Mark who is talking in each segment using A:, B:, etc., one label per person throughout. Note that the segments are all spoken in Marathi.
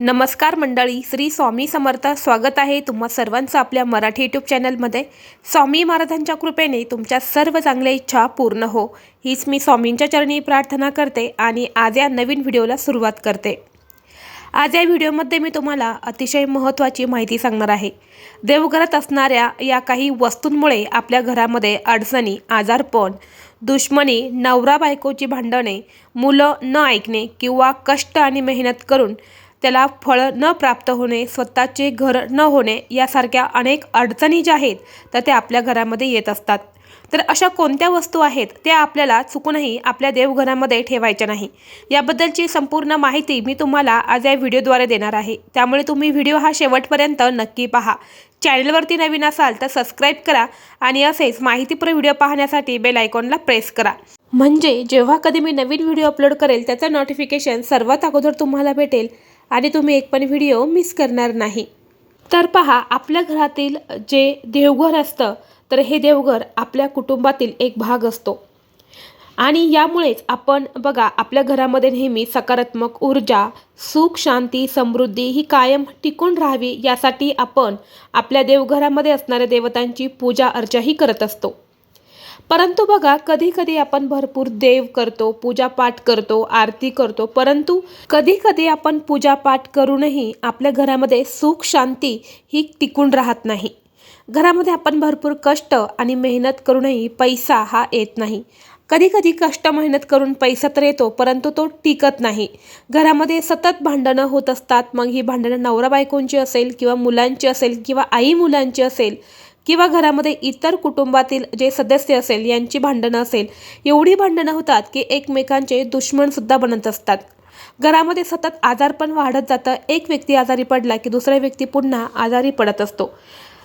A: नमस्कार मंडळी श्री स्वामी समर्थ स्वागत आहे तुम्हा सर्वांचं आपल्या मराठी यूट्यूब चॅनलमध्ये. स्वामी महाराजांच्या कृपेने तुमच्या सर्व चांगल्या इच्छा पूर्ण हो. हीच मी स्वामींच्या चरणी प्रार्थना करते आणि आज या नवीन व्हिडिओला सुरुवात करते. आज या व्हिडिओमध्ये मी तुम्हाला अतिशय महत्त्वाची माहिती सांगणार आहे. देवघरात असणाऱ्या या काही वस्तूंमुळे आपल्या घरामध्ये अडचणी आजारपण दुश्मनी नवरा बायकोची भांडणे मुलं न ऐकणे किंवा कष्ट आणि मेहनत करून त्याला फळं न प्राप्त होणे स्वतःचे घर न होणे यासारख्या अनेक अडचणी ज्या आहेत तर त्या आपल्या घरामध्ये येत असतात. तर अशा कोणत्या वस्तू आहेत त्या आपल्याला चुकूनही आपल्या देवघरामध्ये ठेवायच्या नाही. याबद्दलची संपूर्ण माहिती मी तुम्हाला आज या व्हिडिओद्वारे देणार आहे. त्यामुळे तुम्ही व्हिडिओ हा शेवटपर्यंत नक्की पहा. चॅनलवरती नवीन असाल तर सबस्क्राईब करा आणि असेच माहितीपूर्ण व्हिडिओ पाहण्यासाठी बेल आयकॉनला प्रेस करा. म्हणजे जेव्हा कधी मी नवीन व्हिडिओ अपलोड करेल त्याचं नोटिफिकेशन सर्वात अगोदर तुम्हाला भेटेल. आणि तुम्ही एक पण व्हिडिओ मिस करणार नाही. तर पहा आपल्या घरातील जे देवघर असतं तर हे देवघर आपल्या कुटुंबातील एक भाग असतो. आणि यामुळेच आपण बघा आपल्या घरामध्ये नेहमी सकारात्मक ऊर्जा सुख शांती समृद्धी ही कायम टिकून राहावी यासाठी आपण आपल्या देवघरामध्ये असणाऱ्या देवतांची पूजा अर्चाही करत असतो. परंतु बघा कधी कधी आपण भरपूर देव करतो पूजापाठ करतो आरती करतो परंतु कधी कधी आपण पूजापाठ करूनही आपल्या घरामध्ये सुख शांती ही टिकून राहत नाही. घरामध्ये आपण भरपूर कष्ट आणि मेहनत करूनही पैसा हा येत नाही. कधी कधी कष्ट मेहनत करून पैसा तर येतो परंतु तो टिकत नाही. घरामध्ये सतत भांडणं होत असतात. मग ही भांडणं नवरा बायकोंची असेल किंवा मुलांची असेल किंवा आई मुलांची असेल किंवा घरामध्ये इतर कुटुंबातील जे सदस्य असेल यांची भांडणं असेल एवढी भांडणं होतात की एकमेकांचे दुश्मनसुद्धा बनत असतात. घरामध्ये सतत आजारपण वाढत जातं. एक व्यक्ती आजारी पडला की दुसरा व्यक्ती पुन्हा आजारी पडत असतो.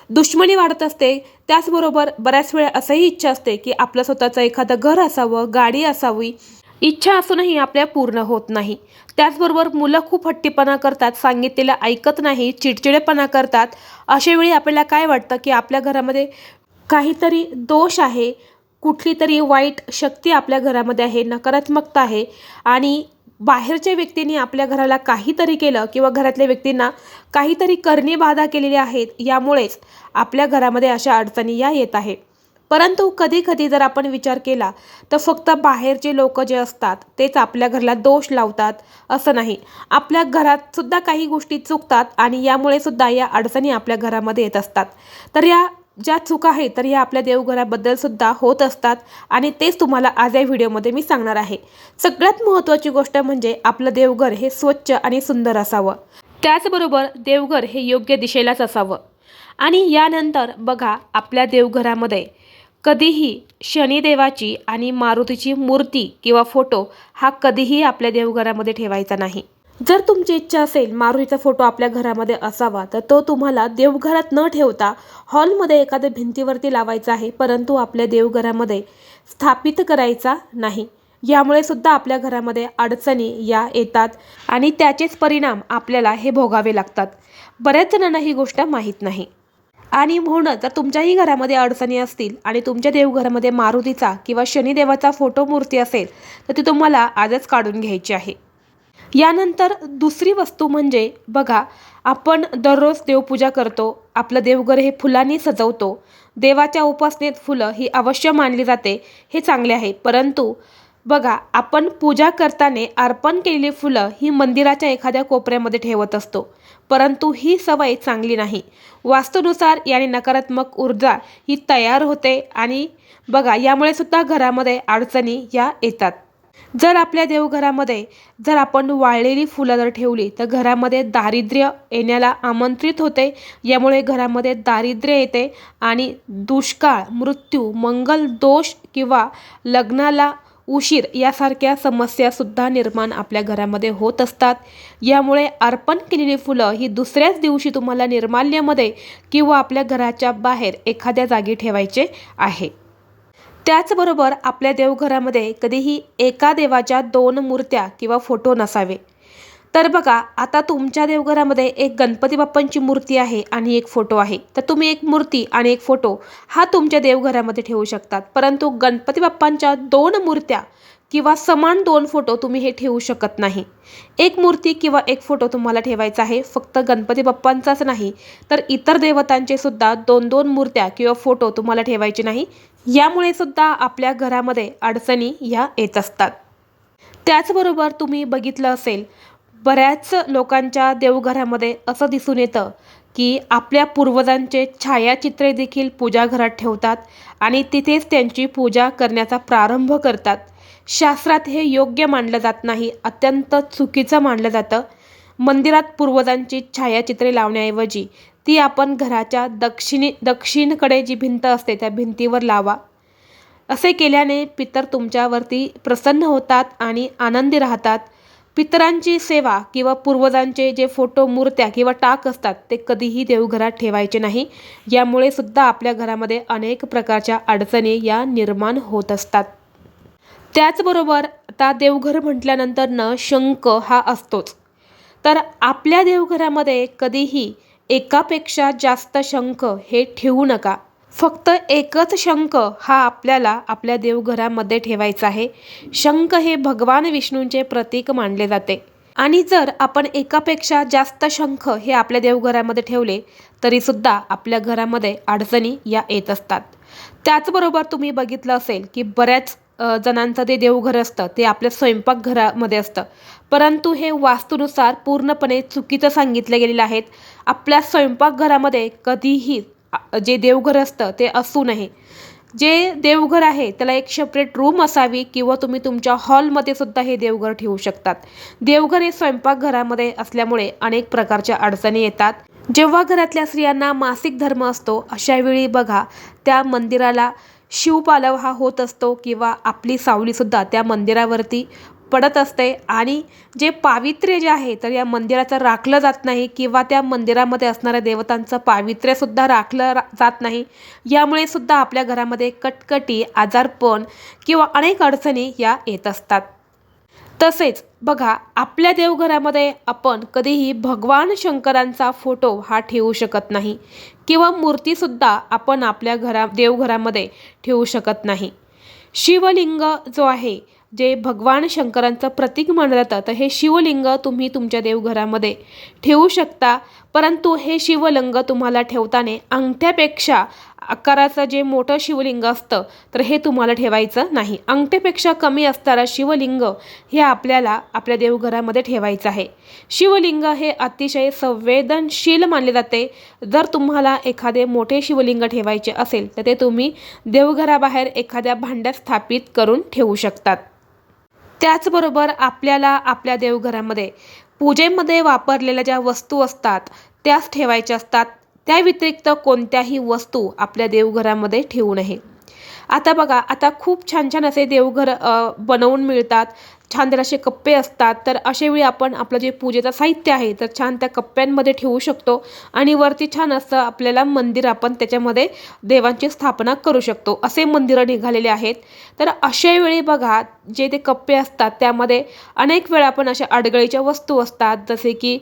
A: दुश्मनी वाढत असते. त्याचबरोबर बऱ्याच वेळा असंही इच्छा असते की आपलं स्वतःचं एखादं घर असावं गाडी असावी इच्छा असूनही आपल्या पूर्ण होत नाही. त्याचबरोबर मुलं खूप हट्टीपणा करतात सांगितलेलं ऐकत नाही चिडचिडेपणा करतात. अशावेळी आपल्याला काय वाटतं की आपल्या घरामध्ये काहीतरी दोष आहे? कुठली तरी वाईट शक्ती आपल्या घरामध्ये आहे नकारात्मकता आहे आणि बाहेरच्या व्यक्तींनी आपल्या घराला काहीतरी केलं किंवा घरातल्या व्यक्तींना काहीतरी करणी बाधा केलेली आहेत यामुळेच आपल्या घरामध्ये अशा अडचणी या येत आहे परंतु कधी कधी जर आपण विचार केला तर फक्त बाहेरचे लोक जे असतात तेच आपल्या घराला दोष लावतात असं नाही. आपल्या घरात सुद्धा काही गोष्टी चुकतात आणि यामुळे सुद्धा या अडचणी आपल्या घरामध्ये येत असतात. तर या ज्या चुका आहेत तर ह्या आपल्या देवघराबद्दल सुद्धा होत असतात आणि तेच तुम्हाला आज या व्हिडिओमध्ये मी सांगणार आहे. सगळ्यात महत्त्वाची गोष्ट म्हणजे आपलं देवघर हे स्वच्छ आणि सुंदर असावं. त्याचबरोबर देवघर हे योग्य दिशेलाच असावं. आणि यानंतर बघा आपल्या देवघरामध्ये कधीही शनिदेवाची आणि मारुतीची मूर्ती किंवा फोटो हा कधीही आपल्या देवघरामध्ये ठेवायचा नाही. जर तुमची इच्छा असेल मारुतीचा फोटो आपल्या घरामध्ये असावा तर तो तुम्हाला देवघरात न ठेवता हॉलमध्ये एखाद्या भिंतीवरती लावायचा आहे परंतु आपल्या देवघरामध्ये स्थापित करायचा नाही. यामुळे सुद्धा आपल्या घरामध्ये अडचणी या येतात आणि त्याचेच परिणाम आपल्याला हे भोगावे लागतात. बऱ्याच जणांना ही गोष्ट माहीत नाही. आणि म्हणून जर तुमच्याही घरामध्ये अडचणी असतील आणि तुमच्या देवघरामध्ये मारुतीचा किंवा शनिदेवाचा फोटो मूर्ती असेल तर ती तुम्हाला आजच काढून घ्यायची आहे. यानंतर दुसरी वस्तू म्हणजे बघा आपण दररोज देवपूजा करतो आपलं देवघर हे फुलांनी सजवतो देवाच्या उपासनेत फुलं ही अवश्य मानली जाते हे चांगले आहे. परंतु बघा आपण पूजा करताना अर्पण केलेली फुलं ही मंदिराच्या एखाद्या कोपऱ्यामध्ये ठेवत असतो. परंतु ही सवय चांगली नाही. वास्तूनुसार याने नकारात्मक ऊर्जा ही तयार होते आणि बघा यामुळे सुद्धा घरामध्ये अडचणी या येतात. जर आपल्या देवघरामध्ये जर आपण वाळलेली फुलं जर ठेवली तर घरामध्ये दारिद्र्य येण्याला आमंत्रित होते. यामुळे घरामध्ये दारिद्र्य येते आणि दुष्काळ मृत्यू मंगल दोष किंवा लग्नाला उशीर यासारख्या समस्यासुद्धा निर्माण आपल्या घरामध्ये होत असतात. यामुळे अर्पण केलेली फुलं ही दुसऱ्याच दिवशी तुम्हाला निर्माल्यामध्ये किंवा आपल्या घराच्या बाहेर एखाद्या जागी ठेवायचे आहे. त्याचबरोबर आपल्या देवघरामध्ये कधीही एका देवाच्या दोन मूर्त्या किंवा फोटो नसावे. तर बघा आता तुमच्या देवघरामध्ये एक गणपती बाप्पांची मूर्ती आहे आणि एक फोटो आहे. तर तुम्ही एक मूर्ती आणि एक फोटो हा तुमच्या देवघरामध्ये ठेवू शकतात. परंतु गणपती बाप्पांच्या दोन मूर्त्या किंवा समान दोन फोटो तुम्ही हे ठेवू शकत नाही. एक मूर्ती किंवा एक फोटो तुम्हाला ठेवायचा आहे. फक्त गणपती बाप्पांचाच नाही तर इतर देवतांचे सुद्धा दोन दोन मूर्त्या किंवा फोटो तुम्हाला ठेवायचे नाही. यामुळे सुद्धा आपल्या घरामध्ये अडचणी ह्या येत असतात. त्याचबरोबर तुम्ही बघितलं असेल बऱ्याच लोकांच्या देवघरामध्ये असं दिसून येतं की आपल्या पूर्वजांचे छायाचित्रे देखील पूजाघरात ठेवतात आणि तिथेच त्यांची पूजा करण्याचा प्रारंभ करतात. शास्त्रात हे योग्य मानलं जात नाही अत्यंत चुकीचं मानलं जातं. मंदिरात पूर्वजांची छायाचित्रे लावण्याऐवजी ती आपण घराच्या दक्षिणे दक्षिणकडे जी भिंत असते त्या भिंतीवर लावा. असे केल्याने पितर तुमच्यावरती प्रसन्न होतात आणि आनंदी राहतात. पितरांची सेवा किंवा पूर्वजांचे जे फोटो मूर्त्या किंवा टाक असतात ते कधीही देवघरात ठेवायचे नाही. यामुळे सुद्धा आपल्या घरामध्ये अनेक प्रकारच्या अडचणी या निर्माण होत असतात. त्याचबरोबर आता देवघर म्हटल्यानंतर न शंख हा असतोच. तर आपल्या देवघरामध्ये कधीही एकापेक्षा जास्त शंख हे ठेवू नका. फक्त एकच शंख हा आपल्याला आपल्या देवघरामध्ये ठेवायचा आहे. शंख हे भगवान विष्णूंचे प्रतीक मानले जाते. आणि जर आपण एकापेक्षा जास्त शंख हे आपल्या देवघरामध्ये ठेवले तरीसुद्धा आपल्या घरामध्ये अडचणी या येत असतात. त्याचबरोबर तुम्ही बघितलं असेल की बऱ्याच जणांचं ते देवघर असतं ते आपल्या स्वयंपाकघरामध्ये असतं. परंतु हे वास्तूनुसार पूर्णपणे चुकीचं सांगितलं गेलेलं आहेत. आपल्या स्वयंपाकघरामध्ये कधीही जे देवघर असतं ते असू नये. जे देवघर आहे त्याला एक सेपरेट रूम असावी किंवा तुम्ही तुमच्या हॉलमध्ये सुद्धा हे देवघर ठेवू शकतात. देवघर हे स्वयंपाकघरामध्ये असल्यामुळे अनेक प्रकारच्या अडचणी येतात. जेव्हा घरातल्या स्त्रियांना मासिक धर्म असतो अशा वेळी बघा त्या मंदिराला शिवपालव हा होत असतो किंवा आपली सावलीसुद्धा त्या मंदिरावरती पडत असते आणि जे पावित्र्य जे आहे तर या मंदिराचं राखलं जात नाही किंवा त्या मंदिरामध्ये असणाऱ्या देवतांचं पावित्र्यसुद्धा राखलं रा जात नाही. यामुळे सुद्धा आपल्या घरामध्ये कटकटी आजारपण किंवा अनेक अडचणी या येत असतात. तसेच बघा आपल्या देवघरामध्ये आपण कधीही भगवान शंकरांचा फोटो हा ठेवू शकत नाही किंवा मूर्तीसुद्धा आपण आपल्या घरा देवघरामध्ये ठेवू शकत नाही. शिवलिंग जो आहे जे भगवान शंकरांचं प्रतीक मानलं जातं तर हे शिवलिंग तुम्ही तुमच्या देवघरामध्ये ठेवू शकता. परंतु हे शिवलिंग तुम्हाला ठेवताना अंगठ्यापेक्षा आकाराचं जे मोठं शिवलिंग असतं तर हे तुम्हाला ठेवायचं नाही. अंगठेपेक्षा कमी असणारं शिवलिंग हे आपल्याला आपल्या देवघरामध्ये ठेवायचं आहे. शिवलिंग हे अतिशय संवेदनशील मानले जाते. जर तुम्हाला एखादे मोठे शिवलिंग ठेवायचे असेल तर ते तुम्ही देवघराबाहेर एखाद्या भांड्यात स्थापित करून ठेवू शकतात. त्याचबरोबर आपल्याला आपल्या देवघरामध्ये पूजेमध्ये वापरलेल्या ज्या वस्तू असतात त्याच ठेवायच्या असतात. त्या व्यतिरिक्त कोणत्याही वस्तू आपल्या देवघरामध्ये ठेवू नये. आता बघा आता खूप छान छान असे देवघर बनवून मिळतात. छान तर असे कप्पे असतात तर अशावेळी आपण आपलं जे पूजेचं साहित्य आहे तर छान त्या कप्प्यांमध्ये ठेवू शकतो. आणि वरती छान असं आपल्याला मंदिर आपण त्याच्यामध्ये देवांची स्थापना करू शकतो. असे मंदिरं निघालेले आहेत. तर अशावेळी बघा जे ते कप्पे असतात त्यामध्ये अनेक वेळा आपण अशा अडगळीच्या वस्तू असतात. जसे की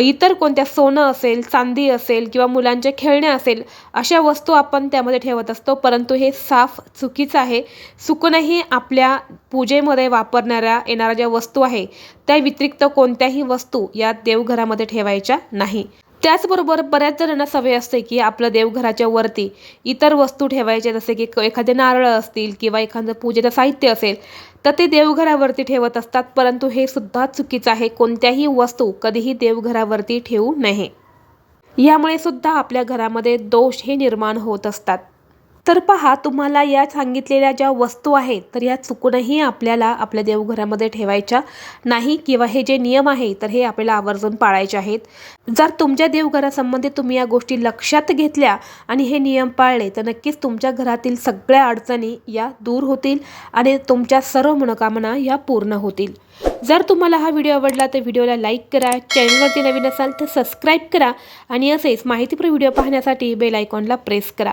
A: इतर कोणत्या सोनं असेल चांदी असेल किंवा मुलांचे खेळणे असेल अशा वस्तू आपण त्यामध्ये ठेवत असतो. परंतु हे साफ चुकीचं आहे. चुकूनही आपल्या पूजेमध्ये वापरणाऱ्या येणाऱ्या ज्या वस्तू आहे त्या व्यतिरिक्त कोणत्याही वस्तू या देवघरामध्ये ठेवायच्या नाही. त्याचबरोबर बऱ्याच जणांना सवय असते की आपलं देवघराच्या वरती इतर वस्तू ठेवायच्या जसे की एखादे नारळ असतील किंवा एखादं पूजेचं साहित्य असेल तर ते देवघरावरती ठेवत असतात. परंतु हे सुद्धा चुकीचं आहे. कोणत्याही वस्तू कधीही देवघरावरती ठेवू नये. यामुळे सुद्धा आपल्या घरामध्ये दोष हे निर्माण होत असतात. तर पहा तुम्हाला या सांगितलेल्या ज्या वस्तू आहेत तर या चुकूनही आपल्याला आपल्या देवघरामध्ये ठेवायच्या नाही किंवा हे जे नियम आहे तर हे आपल्याला आवर्जून पाळायचे आहेत. जर तुमच्या देवघरासंबंधी तुम्ही या गोष्टी लक्षात घेतल्या आणि हे नियम पाळले तर नक्कीच तुमच्या घरातील सगळ्या अडचणी या दूर होतील आणि तुमच्या सर्व मनोकामना या पूर्ण होतील. जर तुम्हाला हा व्हिडिओ आवडला तर व्हिडिओला लाईक करा चॅनलवरती नवीन असाल तर सबस्क्राईब करा आणि असेच माहितीपूर्ण व्हिडिओ पाहण्यासाठी बेल आयकॉनला प्रेस करा.